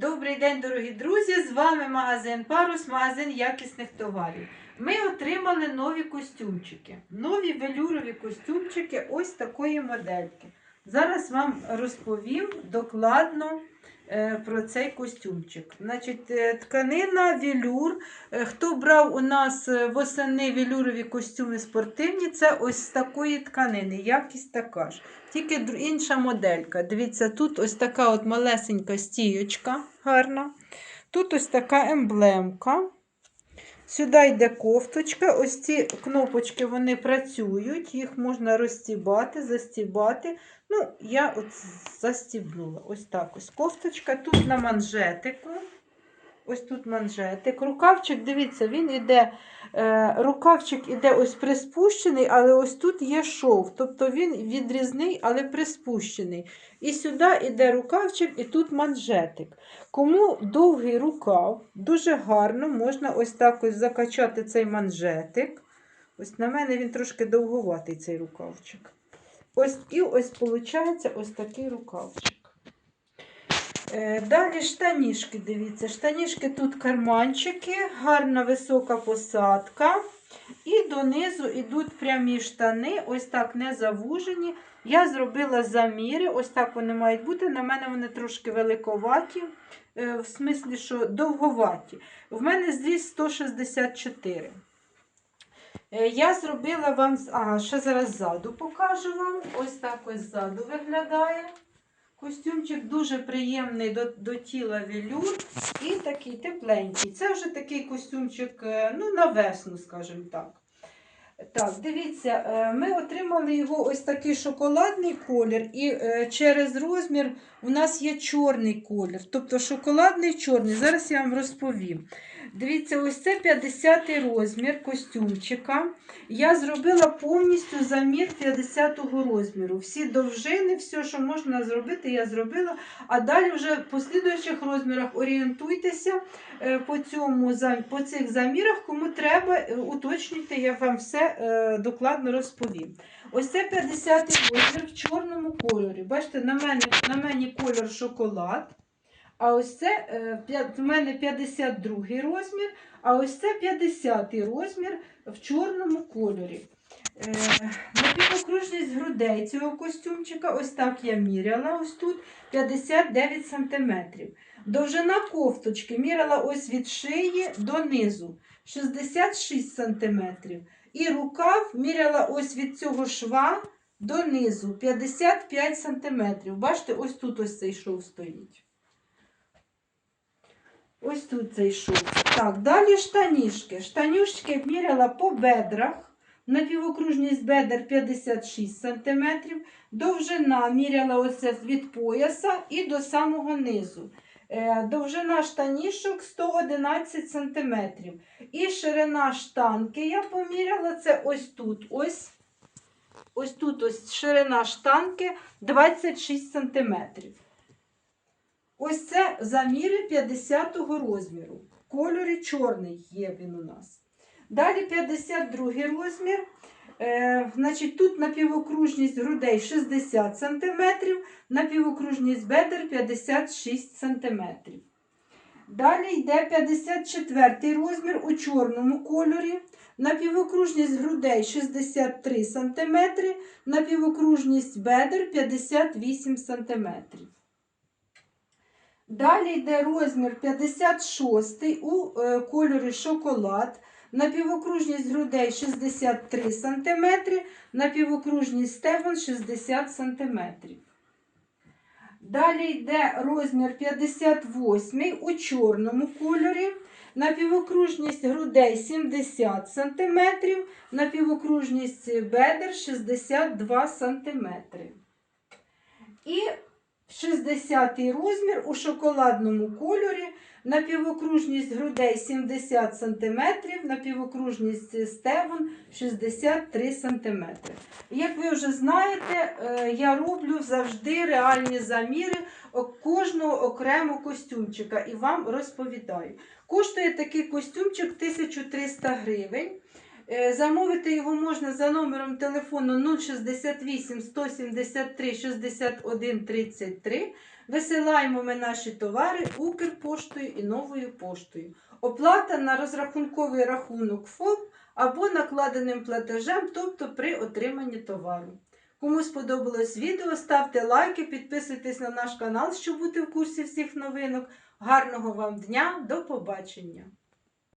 Добрий день, дорогі друзі! З вами магазин Парус, магазин якісних товарів. Ми отримали нові костюмчики. Нові велюрові костюмчики ось такої модельки. Зараз вам розповім докладно про цей костюмчик. Значить, е, тканина велюр. Е, Хто брав у нас е, восени велюрові костюми спортивні, це ось з такої тканини, якість така ж. Тільки інша моделька. Дивіться, тут ось така от малесенька стіючка гарна. Тут ось така емблемка. Сюди йде кофточка. Ось ці кнопочки вони працюють, їх можна розстібати, застібати. Ну, я от застібнула. Ось так ось кофточка. Тут на манжетику. Ось тут манжетик. Рукавчик, дивіться, він іде, е, рукавчик іде ось приспущений, але ось тут є шов. Тобто він відрізний, але приспущений. І сюди йде рукавчик, і тут манжетик. Кому довгий рукав, дуже гарно можна ось так ось закачати цей манжетик. Ось на мене він трошки довгуватий, цей рукавчик. Ось і ось виходить ось такий рукавчик. Е, Далі штанішки, дивіться, штанішки тут карманчики, гарна висока посадка. І донизу йдуть прямі штани, ось так не завужені. Я зробила заміри, ось так вони мають бути. На мене вони трошки великоваті, е, в смислі, що довговаті. В мене зріст 164. Е, Я зробила вам, ага, ще зараз ззаду покажу вам. Ось так ось ззаду виглядає. Костюмчик дуже приємний до, до тіла велюр і такий тепленький. Це вже такий костюмчик е, ну, на весну, скажімо так. Так, дивіться, е, ми отримали його ось такий шоколадний колір, і е, через розмір у нас є чорний колір.Тобто шоколадний чорний. Зараз я вам розповім. Дивіться, ось це 50 розмір костюмчика. Я зробила повністю замір 50-го розміру. Всі довжини, все, що можна зробити, я зробила. А далі вже по слідуючих розмірах орієнтуйтеся е, по, цьому, по цих замірах. Кому треба, уточнюйте, я вам все е, докладно розповім. Ось це 50-й розмір в чорному кольорі. Бачите, на мене, на мені колір шоколад. А ось це е, в мене 52 розмір, а ось це 50 розмір в чорному кольорі. Е, Напівокружність грудей цього костюмчика, ось так я міряла, ось тут 59 см. Довжина кофточки міряла ось від шиї до низу 66 см. І рукав міряла ось від цього шва до низу 55 см. Бачите, ось тут ось цей шов стоїть. Ось тут цей шов. Так, далі штанішки. Штанішки міряла по бедрах. Напівокружність бедер 56 см. Довжина міряла оце від пояса і до самого низу. Е, Довжина штанішок 111 см. І ширина штанки я поміряла це ось тут. Ось, ось тут ось ширина штанки 26 см. Ось це заміри 50-го розміру. В кольорі чорний є він у нас. Далі 52 розмір. Е, значить, тут напівокружність грудей 60 см, напівокружність бедер 56 см. Далі йде 54 розмір у чорному кольорі. Напівокружність грудей 63 см, напівокружність бедер 58 см. Далі йде розмір 56 у е, кольорі шоколад. Напівокружність грудей 63 см, напівокружність стегон 60 см. Далі йде розмір 58 у чорному кольорі. Напівокружність грудей 70 см, напівокружність бедер 62 см. І 60 розмір у шоколадному кольорі, напівокружність грудей 70 см, напівокружність стегон 63 см. Як ви вже знаєте, е, я роблю завжди реальні заміри кожного окремо костюмчика і вам розповідаю. Коштує такий костюмчик 1300 гривень. Е, Замовити його можна за номером телефону 068 173 61 33. Висилаємо ми наші товари Укрпоштою і новою поштою. Оплата на розрахунковий рахунок ФОП або накладеним платежем, тобто при отриманні товару. Кому сподобалось відео, ставте лайки, підписуйтесь на наш канал, щоб бути в курсі всіх новинок. Гарного вам дня, до побачення!